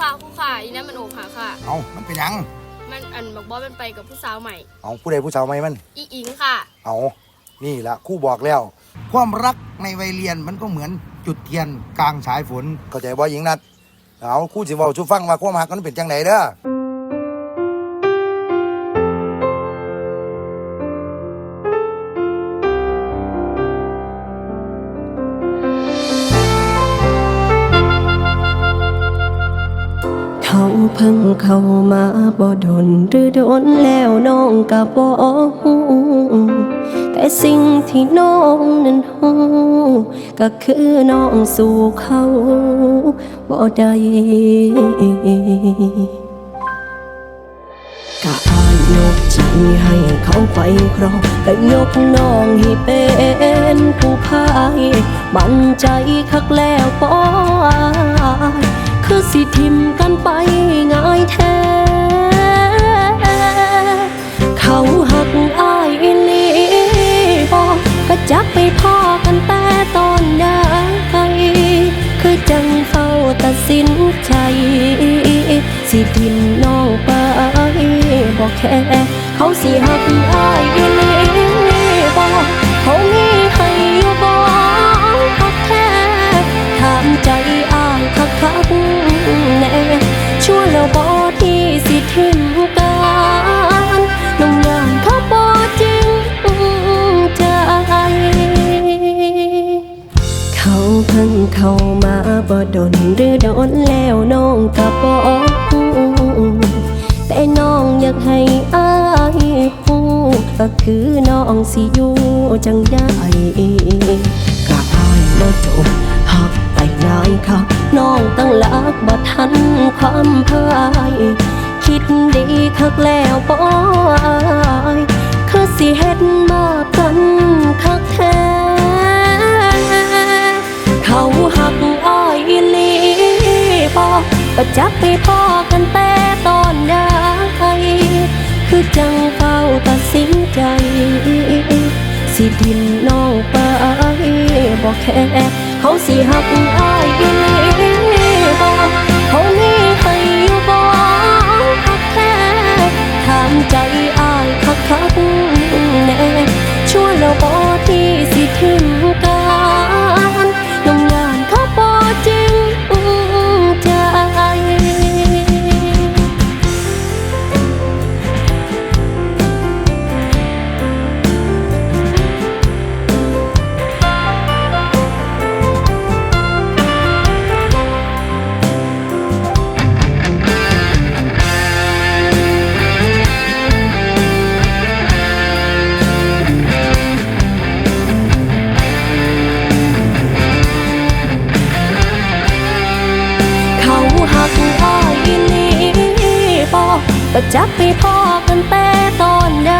ค่ะครูค่ะอีนั้นมันอกหักค่ะ เอามันเป็นหยัง มันอันบอกบอสมันไปกับผู้สาวใหม่ เอาผู้ใดผู้สาวไหมมัน อีอิงค่ะ เอา นี่ละครู่บอกแล้ว ความรักในวัยเรียนมันก็เหมือนจุดเทียนกลางสายฝน เข้าใจบ่หญิงนัด เอาครู่สิเว้าชูฟังว่าความรักมันเป็นจังไดเด้อ พิ่งเข้ามาบ่ดนหรือโดนแล้วน้องก็บ่ฮู้แต่สิ่งที่น้องนั้นฮู้ก็คือน้องสู่เขาบ่ได้ก็อายยกใจให้เขาไปครองและยกน้องให้เป็นผู้พายมั่นใจคักแล้วปออายคือสิทิมกัน ไปง่ายแท้ เขาหักอายอีหลีบอกก็จักไปพ่อกันแต่ตอนใดคือจังเฝ้าตัดสินใจ สิทิมน้องไปบอกแค่ เขาสิหักอาย บ่ดนหรือโดนแล้วน้องก็บอกแต่น้องอยากให้อายฮู้ก็คือน้องสิอยู่จังได้ก็อายบ่จบหักไปง่ายค่ะน้องตั้งหลักบ่ทันความพาย คิดดีคักแล้วบ่ กก็จับไปพ่อกันแต่ตอนใดคือจังเฝ้าตัดสินใจ สิทินน้องไปบอกแค่เขาสิหักอา กก็จักไปพ่อกันแต่ตอนใด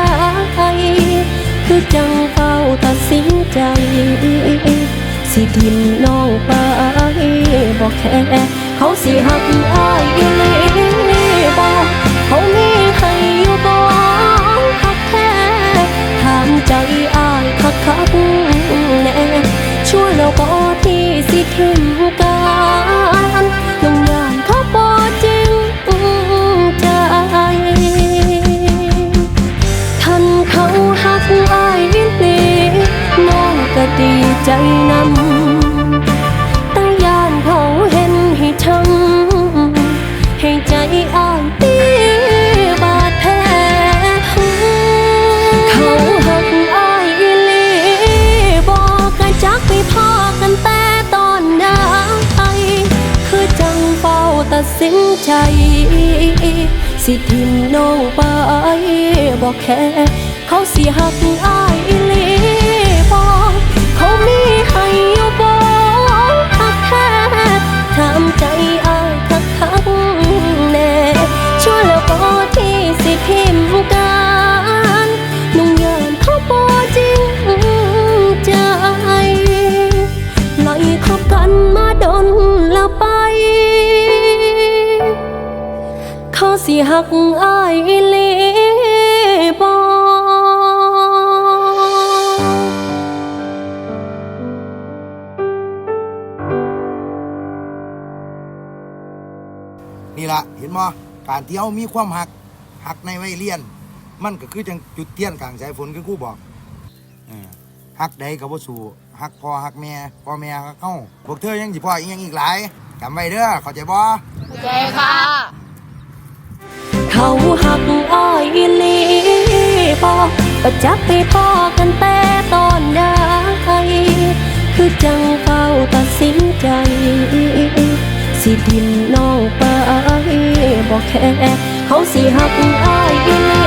คือจังเฝ้าตัดสินใจ สิทิมน้องไปบอกแค่เขาสิหักอ้ายอีหลีบอกเขามีให้อยู่บ้องหักแท้ถามใจ ใจ สิทิมน้องไปบอกแค่ เขาสิหักอายอีหลี สิหักอายอีหลีบอบ่การที่เฮามีความหักหักในวัยเรียน มันก็คือจังจุดเทียนกลางสายฝนคือครูบอกเออหักใดก็บ่สู้หักพ่อหักแม่พ่อแม่หักเฮาพวกเธอยังสิพ่ออีกยังอีกหลายจำไว้เด้อเข้าใจบ่ ใจค่ะ เขาหักอ้อยอีลีบอกก็จักไปพ่อกันแต่ตอนใดคือจังเฝ้าตัดสินใจ สิดินน้องไปบอกแค่เขาสิหักอ้อย